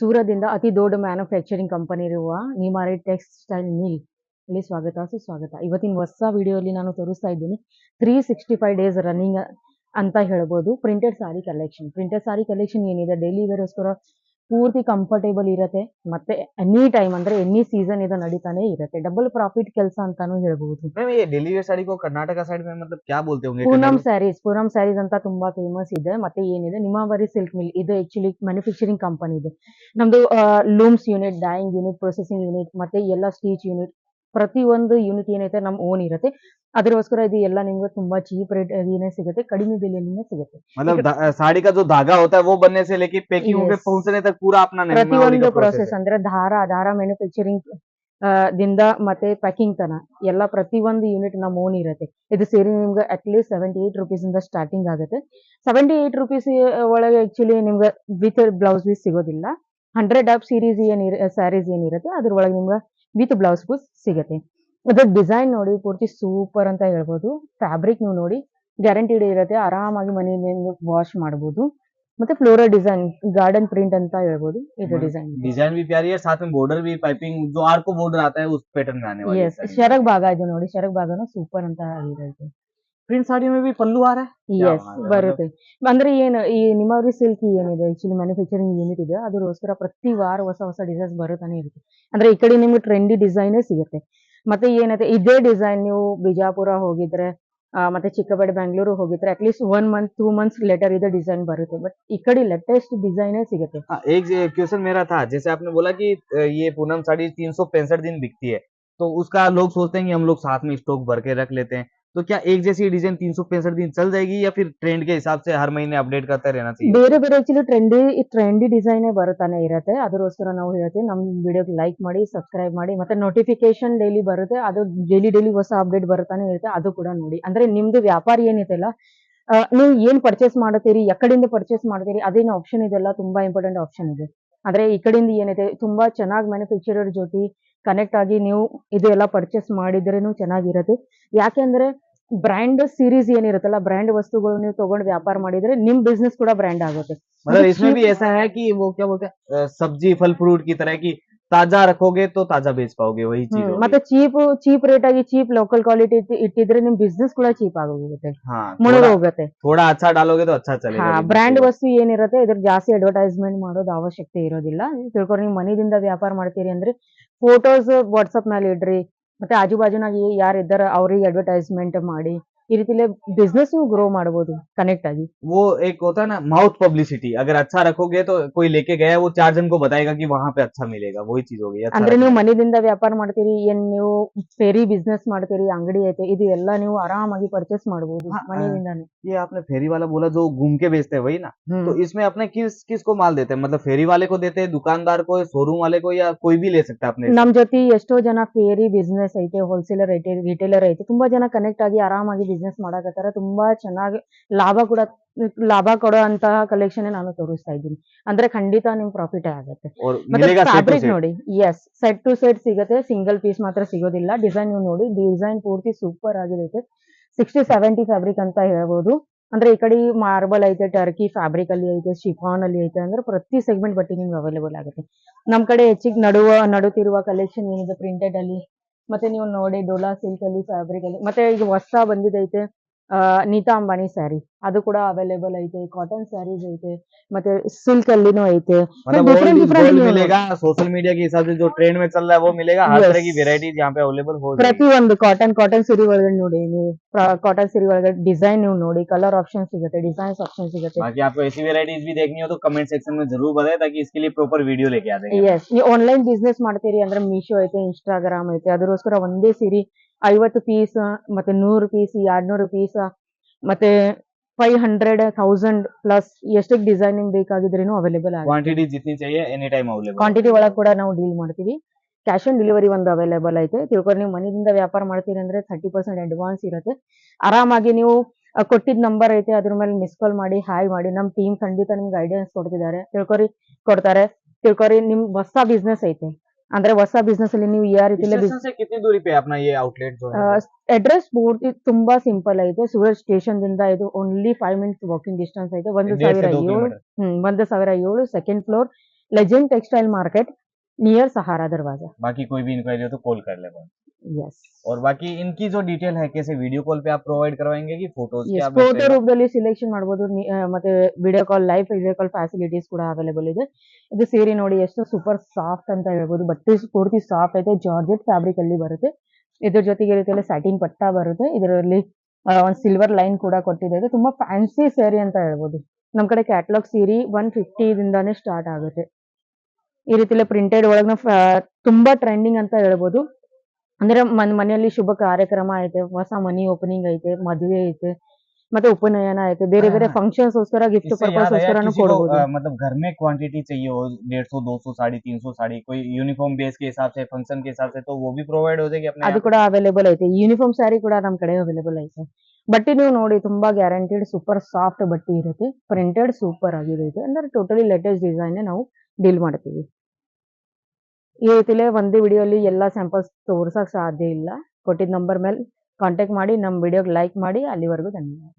ಸೂರದಿಂದ ಅತಿ ದೊಡ್ಡ manufacturing company ಇರುವ ನಿಮಾರಿ ಟೆಕ್ಸ್ಟೈಲ್ ಮಿಲ್ ಇಲ್ಲಿ ಸ್ವಾಗತ, ಸುಸ್ವಾಗತ. ಇವತ್ತಿನ ಹೊಸ ವಿಡಿಯೋಲಿ ನಾನು ತೋರಿಸ್ತಾ ಇದ್ದೀನಿ. Three sixty five days running ಅಂತ ಹೇಳ್ಬೋದು. Printed sari collection printed sari collection ಏನಿದೆ? ಡೈಲಿ ವೇರ್ಗೋಸ್ಕರ ಪೂರ್ತಿ ಕಂಫರ್ಟೇಬಲ್ ಇರುತ್ತೆ ಮತ್ತೆ ಎನಿ ಟೈಮ್ ಅಂದ್ರೆ ಎನಿ ಸೀಸನ್ ಇದು ನಡೀತಾನೆ ಇರುತ್ತೆ ಡಬಲ್ ಪ್ರಾಫಿಟ್ ಕೆಲಸ ಅಂತಾನು ಹೇಳ್ಬೋದು मैम ये डेली वेयर साड़ी को कर्नाटका साइड में मतलब क्या बोलते होंगे ಪೂನಂ कन्नड़ ಸ್ಯಾರೀಸ್ ಪೂನಂ ಸ್ಯಾರೀಸ್ ಅಂತ ತುಂಬಾ ಫೇಮಸ್ ಇದೆ ಮತ್ತೆ ಏನಿದೆ ನಿಮಾವರಿ ಸಿಲ್ಕ್ ಮಿಲ್ ಇದು ಆಕ್ಚುಲಿ ಮ್ಯಾನುಫ್ಯಾಕ್ಚರಿಂಗ್ ಕಂಪನಿ ಇದೆ ನಮ್ದು looms unit dyeing unit processing unit ಮತ್ತೆ ಎಲ್ಲ ಸ್ಟೀಚ್ ಯೂನಿಟ್ ಪ್ರತಿ ಒಂದು ಯೂನಿಟ್ ಏನೈತೆ ನಮ್ ಓನ್ ಇರುತ್ತೆ ಅದಕ್ಕೋಸ್ಕರ ಇದು ಎಲ್ಲ ನಿಮ್ಗೆ ತುಂಬಾ ಚೀಪ್ ರೇಟ್ ಏನೇ ಸಿಗುತ್ತೆ ಕಡಿಮೆ ಬೆಲೆಯಲ್ಲಿನೇ ಸಿಗುತ್ತೆ मतलब धा- साड़ी का जो धागा होता है वो बनने से लेके पैकिंग Yes. पे पहुंचने तक पूरा अपना निमावली ಪ್ರತಿಯೊಂದು का ಪ್ರೊಸೆಸ್ प्रोसेस है ಅಂದ್ರೆ ದಾರ ದಾರ ಮ್ಯಾನುಫ್ಯಾಕ್ಚರಿಂಗ್ ದಿಂದ ಮತ್ತೆ ಪ್ಯಾಕಿಂಗ್ ತನ ಎಲ್ಲ ಪ್ರತಿಯೊಂದು ಯೂನಿಟ್ ನಮ್ಮ ಓನ್ ಇರುತ್ತೆ ಇದು ಸೇರಿ ನಿಮ್ಗೆ ಅಟ್ಲೀಸ್ಟ್ ಸೆವೆಂಟಿ ಏಟ್ ರುಪೀಸ್ ಇಂದ ಸ್ಟಾರ್ಟಿಂಗ್ ಆಗುತ್ತೆ ಸೆವೆಂಟಿ ಏಟ್ ರುಪೀಸ್ ಒಳಗೆ ಆಕ್ಚುಲಿ ನಿಮ್ಗೆ ವಿತ್ ಬ್ಲೌಸ್ ಪೀಸ್ ಸಿಗೋದಿಲ್ಲ ಹಂಡ್ರೆಡ್ ಅಪ್ ಸೀರೀಸ್ ಏನ್ ಸ್ಯಾರೀಸ್ ಏನಿರುತ್ತೆ ಅದ್ರೊಳಗೆ ನಿಮ್ಗೆ ವಿತ್ ಬ್ಲೌಸ್ ಪೀಸ್ ಸಿಗುತ್ತೆ ಅದ್ರ ಡಿಸೈನ್ ನೋಡಿ ಪೂರ್ತಿ ಸೂಪರ್ ಅಂತ ಹೇಳ್ಬೋದು ಫ್ಯಾಬ್ರಿಕ್ ನೀವು ನೋಡಿ ಗ್ಯಾರಂಟಿಡ್ ಇರುತ್ತೆ ಆರಾಮಾಗಿ ಮನೆಯಲ್ಲಿ ವಾಶ್ ಮಾಡ್ಬೋದು ಮತ್ತೆ ಫ್ಲೋರಲ್ ಡಿಸೈನ್ ಗಾರ್ಡನ್ ಪ್ರಿಂಟ್ ಅಂತ ಹೇಳ್ಬೋದು ಇದು ಹ್ಮ್. ಡಿಸೈನ್ डिजाइन भी प्यारी है साथ में बॉर्डर भी पाइपिंग जो आर्क को बॉर्डर आता है उस पैटर्न में आने वाली ಎಸ್ ಶರಗ್ ಭಾಗ ಇದು ನೋಡಿ ಶರಗ್ ಭಾಗನು ಸೂಪರ್ ಅಂತ ಆಗಿರುತ್ತೆ प्रिंट साड़ी में भी पल्लू आ रहा है क्या ಎಸ್ ಬಾತ್ है, ಬರುತ್ತೆ ಅಂದ್ರೆ ಏನು ಈ ನಿಮಾವರಿ ಸಿಲ್ಕ್ ಏನಿದೆ ಆಕ್ಚುಲಿ ಮ್ಯಾನುಫ್ಯಾಕ್ಚರಿಂಗ್ ಯೂನಿಟ್ ಇದೆ ಅದಕ್ಕೋಸ್ಕರ ಪ್ರತಿ ವಾರ ಹೊಸ ಹೊಸ ಡಿಸೈನ್ಸ್ ಬರುತ್ತಾನೆ ಇರುತ್ತೆ ಅಂದ್ರೆ ಈ ಕಡೆ ನಿಮ್ಗೆ ಟ್ರೆಂಡಿ ಡಿಸೈನೇ ಸಿಗುತ್ತೆ ಮತ್ತೆ ಏನೈತೆ ಇದೇ ಡಿಸೈನ್ ನೀವು ಬಿಜಾಪುರ ಹೋಗಿದ್ರೆ ಆ, ಮತ್ತೆ ಚಿಕ್ಕಬಳ್ಳಾಪುರ ಬೆಂಗಳೂರು ಹೋಗಿದ್ರೆ at least one month two months later ಇದೆ ಡಿಸೈನ್ ಬರುತ್ತೆ ಬಟ್ ಈ ಕಡೆ ಲೇಟೆಸ್ಟ್ ಡಿಸೈನೇ ಸಿಗುತ್ತೆ हाँ, एक क्वेश्चन मेरा था जैसे आपने बोला कि अ, ये पूनम साड़ी तीन सौ पैंसठ दिन बिकती है तो उसका लोग सोचते हैं कि हम लोग साथ में स्टॉक भर के रख लेते हैं तो क्या एक जैसी डिजाइन तीन सौ पैंसठ दिन चल जाएगी या फिर ट्रेंड के हिसाब से हर महीने अपडेट करते रहना चाहिए ಬೇರೆ ಬೇರೆ ಆಕ್ಚುಲಿ ಟ್ರೆಂಡಿ ಟ್ರೆಂಡಿ ಡಿಸೈನೇ ಬರುತ್ತಾನೆ ಇರುತ್ತೆ ಅದಕ್ಕೋಸ್ಕರ ನಾವು ಹೇಳ್ತೀವಿ ನಮ್ಮ ವಿಡಿಯೋಗೆ ಲೈಕ್ ಮಾಡಿ ಸಬ್ಸ್ಕ್ರೈಬ್ ಮಾಡಿ ಮತ್ತೆ ನೋಟಿಫಿಕೇಶನ್ ಡೈಲಿ ಬರುತ್ತೆ ಅದು ಡೈಲಿ ಡೈಲಿ ಹೊಸ ಅಪ್ಡೇಟ್ ಬರುತ್ತಾನೆ ಇರುತ್ತೆ ಅದು ಕೂಡ ನೋಡಿ ಅಂದ್ರೆ ನಿಮ್ದು ವ್ಯಾಪಾರ ಏನೈತಲ್ಲ ಆ, ನೀವು ಏನ್ ಪರ್ಚೇಸ್ ಮಾಡ್ತೀರಿ ಎಕಡೆಯಿಂದ ಪರ್ಚೇಸ್ ಮಾಡ್ತೀರಿ ಅದೇನು ಆಪ್ಷನ್ ಇದೆಲ್ಲ ತುಂಬಾ ಇಂಪಾರ್ಟೆಂಟ್ ಆಪ್ಷನ್ ಇದೆ ಅಂದ್ರೆ ಈ ಕಡೆಯಿಂದ ಏನೈತೆ ತುಂಬಾ ಚೆನ್ನಾಗಿ ಮ್ಯಾನುಫ್ಯಾಕ್ಚರರ್ ಜೊತೆ ಕನೆಕ್ಟ್ ಆಗಿ ನೀವು ಇದು ಎಲ್ಲ ಪರ್ಚೇಸ್ ಮಾಡಿದ್ರೇನು ಚೆನ್ನಾಗಿರುತ್ತೆ ಯಾಕೆಂದ್ರೆ ಬ್ರ್ಯಾಂಡ್ ಸೀರೀಸ್ ಏನಿರುತ್ತಲ್ಲ ಬ್ರ್ಯಾಂಡ್ ವಸ್ತುಗಳು ನೀವು ತಗೊಂಡು ವ್ಯಾಪಾರ ಮಾಡಿದ್ರೆ ನಿಮ್ ಬಿಸ್ನೆಸ್ ಕೂಡ ಬ್ರ್ಯಾಂಡ್ ಆಗುತ್ತೆ मतलब मतलब इसमें भी cheap- ऐसा है कि वो क्या बोलते हैं अ, सब्जी फल फ्रूट की तरह की ताजा रखोगे तो ताजा बेच पाओगे वही चीज ಹ್ಮ್. होगी ಮತ್ತೆ ಚೀಪ್ ಚೀಪ್ ರೇಟ್ ಆಗಿ ಚೀಪ್ ಲೋಕಲ್ ಕ್ವಾಲಿಟಿ ಇಟ್ಟಿದ್ರೆ ನಿಮ್ ಬಿಸ್ನೆಸ್ ಕೂಡ ಚೀಪ್ ಆಗೋಗುತ್ತೆ हाँ ಮುಳುಗ थोड़ा, ಹೋಗುತ್ತೆ थोड़ा अच्छा डालोगे तो अच्छा चलेगा ಹಾ business ಬ್ರ್ಯಾಂಡ್ होगा। ವಸ್ತು ಏನಿರುತ್ತೆ ಇದ್ರ ಜಾಸ್ತಿ ಅಡ್ವರ್ಟೈಸ್ಮೆಂಟ್ ಮಾಡೋದು ಅವಶ್ಯಕತೆ ಇರೋದಿಲ್ಲ ತಿಳ್ಕೊಂಡು ನೀವು ಮನೆಯಿಂದ ವ್ಯಾಪಾರ ಮಾಡ್ತೀರಿ ಅಂದ್ರೆ ಫೋಟೋಸ್ ವಾಟ್ಸಪ್ ಮೇಲೆ ಇಡ್ರಿ ಮತ್ತೆ ಆಜು ಬಾಜುನಾಗ ಯಾರು ಇದ್ದಾರ ಅವ್ರಿಗೆ ಅಡ್ವರ್ಟೈಸ್ಮೆಂಟ್ ಮಾಡಿ ಈ ರೀತಿಲೇ ಬಿಸ್ನೆಸ್ ನೀವು ಗ್ರೋ ಮಾಡ್ಬೋದು ಕನೆಕ್ಟ್ ಆಗಿ वो एक होता है ना माउथ पब्लिसिटी अगर अच्छा रखोगे तो कोई लेके गया वो चार जन को बताएगा कि वहां पे अच्छा मिलेगा वही चीज होगी अच्छा ಅಂದ್ರೆ ನೀವು रखना है। ಮನೆಯಿಂದ ವ್ಯಾಪಾರ ಮಾಡ್ತೀರಿ ಏನ್ ನೀವು ಫೇರಿ ಬಿಸ್ನೆಸ್ ಮಾಡ್ತೀರಿ ಅಂಗಡಿ ಐತೆ ಇದು ಎಲ್ಲ ನೀವು ಆರಾಮಾಗಿ ಪರ್ಚೇಸ್ ಮಾಡ್ಬೋದು ಹಾ, ಮನೆಯಿಂದಾನೆ ये आपने फेरी वाला बोला जो घूम के बेचते हैं वही ना ಹ್ಮ್. तो इसमें अपने किस किस को माल देते हैं मतलब फेरी वाले को देते हैं दुकानदार को शोरूम वाले को या कोई भी ले सकता है अपने से? ನಮ್ ಜೊತೆ ಎಷ್ಟೋ ಜನ ಫೇರಿ ಬಿಸ್ನೆಸ್ ಐತೆ ಹೋಲ್ಸೇಲರ್ ಐತೆ ರಿಟೇಲರ್ ಐತೆ ತುಂಬಾ ಜನ ಕನೆಕ್ಟ್ ಆಗಿ ಆರಾಮಾಗಿ ಬಿಸ್ನೆಸ್ ಮಾಡಕತ್ತಾರ ತುಂಬಾ ಚೆನ್ನಾಗಿ ಲಾಭ ಕೂಡ ಲಾಭ ಕೊಡೋ ಅಂತಹ ಕಲೆಕ್ಷನ್ ನಾನು ತೋರಿಸ್ತಾ ಇದ್ದೀನಿ. ಅಂದ್ರೆ ಖಂಡಿತ ನಿಮ್ ಪ್ರಾಫಿಟ್ ಆಗುತ್ತೆ. ಫ್ಯಾಬ್ರಿಕ್ ನೋಡಿ ಎಸ್ ಸೆಟ್ ಟು ಸೆಟ್ ಸಿಗುತ್ತೆ ಸಿಂಗಲ್ ಪೀಸ್ ಮಾತ್ರ ಸಿಗೋದಿಲ್ಲ. ಡಿಸೈನ್ ನೀವು ನೋಡಿ ಡಿಸೈನ್ ಪೂರ್ತಿ ಸೂಪರ್ ಆಗಿದೆ ಸಿಕ್ಸ್ಟಿ ಸೆವೆಂಟಿ ಫ್ಯಾಬ್ರಿಕ್ ಅಂತ ಹೇಳ್ಬೋದು. ಅಂದ್ರೆ ಈ ಕಡೆ ಮಾರ್ಬಲ್ ಐತೆ ಟರ್ಕಿ ಫ್ಯಾಬ್ರಿಕ್ ಅಲ್ಲಿ ಐತೆ ಶಿಫಾನ್ ಅಲ್ಲಿ ಐತೆ ಅಂದ್ರೆ ಪ್ರತಿ ಸೆಗ್ಮೆಂಟ್ ಬಟ್ಟೆ ನಿಮ್ಗೆ ಅವೈಲೇಬಲ್ ಆಗುತ್ತೆ. ನಮ್ ಕಡೆ ಹೆಚ್ಚಿಗೆ ನಡುವ ನಡುತ್ತಿರುವ ಕಲೆಕ್ಷನ್ ಏನಿದೆ ಪ್ರಿಂಟೆಡ್ ಅಲ್ಲಿ? ಮತ್ತೆ ನೀವು ನೋಡಿ ಡೋಲಾ ಸಿಲ್ಕ್ ಅಲ್ಲಿ ಫ್ಯಾಬ್ರಿಕ್ ಅಲ್ಲಿ. ಮತ್ತೆ ಈಗ ಹೊಸ ಬಂದಿದೈತೆ. ನೀತಾ ಅಂಬಾನಿ ಸ್ಯಾರಿ ಅದು ಕೂಡ ಅವೈಲೇಬಲ್ ಐತೆ ಕಾಟನ್ ಸ್ಯಾರೀಸ್ ಐತೆ ಮತ್ತೆ ಸಿಲ್ಕ್ ಅಲ್ಲಿನೂ ಐತೆ मतलब different- all is different gold नहीं मिलेगा सोशल मीडिया के हिसाब से जो ट्रेंड में चल रहा है वो मिलेगा हर Yes. तरह की वेराइटीज यहाँ पे अवेलेबल हो जाएगी ಪ್ರತಿಯೊಂದು ಕಾಟನ್ ಕಾಟನ್ ಸೀರೆ ಒಳಗಡೆ ನೋಡಿ ನೀವು ಕಾಟನ್ ಸೀರೆ ಒಳಗಡೆ ಡಿಸೈನ್ ನೀವು ನೋಡಿ ಕಲರ್ ಆಪ್ಷನ್ ಸಿಗುತ್ತೆ ಡಿಸೈನ್ಸ್ ಆಪ್ಷನ್ ಸಿಗುತ್ತೆ बाकी आपको ऐसी वेराइटीज भी देखनी हो तो कमेंट सेक्शन में जरूर बताएं ताकि इसके लिए प्रॉपर वीडियो लेके आ जाएंगे ಎಸ್ ನೀವು ಆನ್ಲೈನ್ ಬಿಸ್ನೆಸ್ ಮಾಡ್ತೀರಿ ಅಂದ್ರೆ ಮೀಶೋ ಐತೆ ಇನ್ಸ್ಟಾಗ್ರಾಮ್ ಐತೆ ಅದಕ್ಕೋಸ್ಕರ ಒಂದೇ ಸೀರೆ ಐವತ್ತು ಪೀಸ್ ಮತ್ತೆ ನೂರು ಪೀಸ್ ಎರಡ್ನೂರು ಪೀಸ್ ಮತ್ತೆ ಫೈವ್ ಹಂಡ್ರೆಡ್ ಥೌಸಂಡ್ ಪ್ಲಸ್ ಎಷ್ಟಕ್ಕೆ ಡಿಸೈನಿಂಗ್ ಬೇಕಾಗಿದ್ರೇನು ಅವೈಲೇಬಲ್ ಆಗುತ್ತೆ क्वांटिटी जितनी चाहिए एनी टाइम अवेलेबल ಕ್ವಾಂಟಿಟಿ ಒಳಗೆ ಕೂಡ ನಾವು ಡೀಲ್ ಮಾಡ್ತೀವಿ ಕ್ಯಾಶ್ ಆನ್ ಡೆಲಿವರಿ ಒಂದು ಅವೈಲೇಬಲ್ ಐತೆ ತಿಳ್ಕೊಂಡು ನೀವು ಮನೆಯಿಂದ ವ್ಯಾಪಾರ ಮಾಡ್ತೀರಿ ಅಂದ್ರೆ ಥರ್ಟಿ ಪರ್ಸೆಂಟ್ ಅಡ್ವಾನ್ಸ್ ಇರುತ್ತೆ ಆರಾಮಾಗಿ ನೀವು ಕೊಟ್ಟಿದ್ದ ನಂಬರ್ ಐತೆ ಅದ್ರ ಮೇಲೆ ಮಿಸ್ ಕಾಲ್ ಮಾಡಿ ಹಾಯ್ ಮಾಡಿ ನಮ್ಮ ಟೀಮ್ ಖಂಡಿತ ನಿಮ್ಗೆ ಗೈಡೆನ್ಸ್ ಕೊಡ್ತಿದ್ದಾರೆ ತಿಳ್ಕೊರಿ ಕೊಡ್ತಾರೆ ತಿಳ್ಕೊರಿ ನಿಮ್ ಹೊಸ ಬಿಸ್ನೆಸ್ ಐತೆ ಅಂದ್ರೆ ಹೊಸ ಬಿಸ್ನೆಸ್ ಅಲ್ಲಿ ನೀವು ಯಾವ ರೀತಿ स्टेशन से कितनी दूरी पे है अपना ये आउटलेट जो है ಅಡ್ರೆಸ್ ಪೂರ್ತಿ ತುಂಬಾ ಸಿಂಪಲ್ ಐತೆ ಸೂರತ್ ಸ್ಟೇಷನ್ ದಿಂದ ಇದು only five minutes walking distance ಐತೆ ಒಂದು डेढ़ ಸಾವಿರ से दो ಏಳು किलोमीटर ಹ್ಮ್ ಒಂದು ಸಾವಿರ ಏಳು second floor Legend textile market near Sahara Darwaja बाकी कोई भी इंक्वायरी हो तो कॉल कर ले बस। यस और बाकी इनकी जो डिटेल है कैसे वीडियो कॉल पे आप प्रोवाइड करवाएंगे कि फोटोज ಎಸ್ ಫೋಟೋ ರೂಪದಲ್ಲಿ ಸಿಲೆಕ್ಷನ್ ಮಾಡ್ಬೋದು ನಿ- ಆ, ಮತ್ತೆ video call live video call facilities ಕೂಡ ಅವೈಲೇಬಲ್ ಇದೆ ಇದು ಸೀರೆ ನೋಡಿ ಎಷ್ಟು ಸೂಪರ್ ಸಾಫ್ಟ್ ಅಂತ ಹೇಳ್ಬೋದು ಬಟ್ಟೆ ಪೂರ್ತಿ ಸಾಫ್ಟ್ ಐತೆ ಜಾರ್ಜೆಟ್ ಫ್ಯಾಬ್ರಿಕ್ ಅಲ್ಲಿ ಬರುತ್ತೆ ಇದ್ರ ಜೊತೆಗೆ ಇದಕ್ಕೆಲ್ಲ ಸ್ಯಾಟಿನ್ ಪಟ್ಟ ಬರುತ್ತೆ ಇದರಲ್ಲಿ ಒಂದು ಸಿಲ್ವರ್ ಲೈನ್ ಕೂಡ ಕೊಟ್ಟಿದೆ ಇದು ತುಂಬಾ ಫ್ಯಾನ್ಸಿ ಸ್ಯಾರಿ ಅಂತ ಹೇಳ್ಬೋದು ನಮ್ ಕಡೆ ಕ್ಯಾಟ್ಲಾಗ್ ಸೀರೆ ಒನ್ ದಿಂದಾನೇ ಸ್ಟಾರ್ಟ್ ಆಗುತ್ತೆ ಈ ರೀತಿಲೆ ಪ್ರಿಂಟೆಡ್ ಒಳಗ ತುಂಬಾ ಟ್ರೆಂಡಿಂಗ್ ಅಂತ ಹೇಳ್ಬೋದು ಅಂದ್ರೆ ಮನ್ ಮನೆಯಲ್ಲಿ ಶುಭ ಕಾರ್ಯಕ್ರಮ ಐತೆ ಹೊಸ ಮನಿ ಓಪನಿಂಗ್ ಐತೆ ಮದುವೆ ಐತೆ ಮತ್ತೆ ಉಪನಯನ ಐತೆ ಬೇರೆ ಬೇರೆ ಹಾ. ಫಂಕ್ಷನ್ಸ್ ಗೋಸ್ಕರ ಗಿಫ್ಟ್ इससे याद ಪರ್ಪಸ್ आया ಗೋಸ್ಕರನು किसी को ಕೊಡ್ಬೋದು अ, मतलब घर में क्वांटिटी चाहिए हो डेढ़ सौ दो सौ साड़ी तीन सौ साड़ी कोई यूनिफॉर्म बेस के हिसाब से फंक्शन के हिसाब से तो वो भी प्रोवाइड हो जाएगी अपने ಅದು यहाँ पे? ಕೂಡ ಅವೈಲೇಬಲ್ ಐತೆ ಯೂನಿಫಾರ್ಮ್ ಸ್ಯಾರಿ ಕೂಡ ನಮ್ ಕಡೆ ಅವೈಲೇಬಲ್ ಐತೆ ಬಟ್ಟೆ ನೀವು ನೋಡಿ ತುಂಬಾ ಗ್ಯಾರಂಟಿಡ್ ಸೂಪರ್ ಸಾಫ್ಟ್ ಬಟ್ಟೆ ಇರುತ್ತೆ ಪ್ರಿಂಟೆಡ್ ಸೂಪರ್ ಆಗಿರುತ್ತೆ ಅಂದ್ರೆ ಟೋಟಲಿ ಲೇಟೆಸ್ಟ್ ಡಿಸೈನ್ ನಾವು ಡೀಲ್ ಮಾಡ್ತೀವಿ ಈ ರೀತಿಲೇ ಒಂದೇ ವಿಡಿಯೋಲಿ ಎಲ್ಲಾ ಸ್ಯಾಂಪಲ್ಸ್ ತೋರ್ಸಕ್ ಸಾಧ್ಯ ಇಲ್ಲ. ಕೊಟ್ಟಿದ್ ನಂಬರ್ ಮೇಲೆ ಕಾಂಟ್ಯಾಕ್ಟ್ ಮಾಡಿ ನಮ್ಮ ವಿಡಿಯೋಗೆ ಲೈಕ್ ಮಾಡಿ, ಅಲ್ಲಿವರೆಗೂ ಧನ್ಯವಾದ.